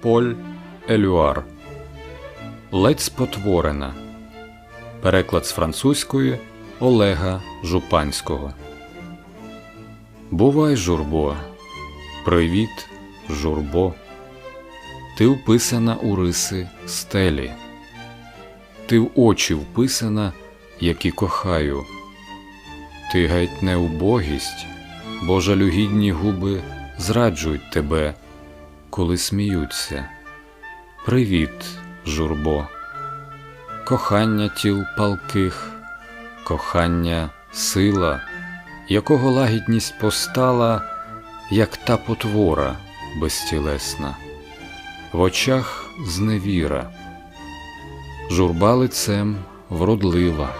Поль Елюар Ледь спотворена. Переклад з французької Олега Жупанського. Бувай, журбо. Привіт, журбо. Ти вписана у риси стелі. Ти в очі вписана, які кохаю. Ти геть не убогість, бо жалюгідні губи зраджують тебе, коли сміються. Привіт, журбо. Кохання тіл палких, кохання сила, якого лагідність постала, як та потвора безтілесна, в очах зневіра, журба лицем вродлива,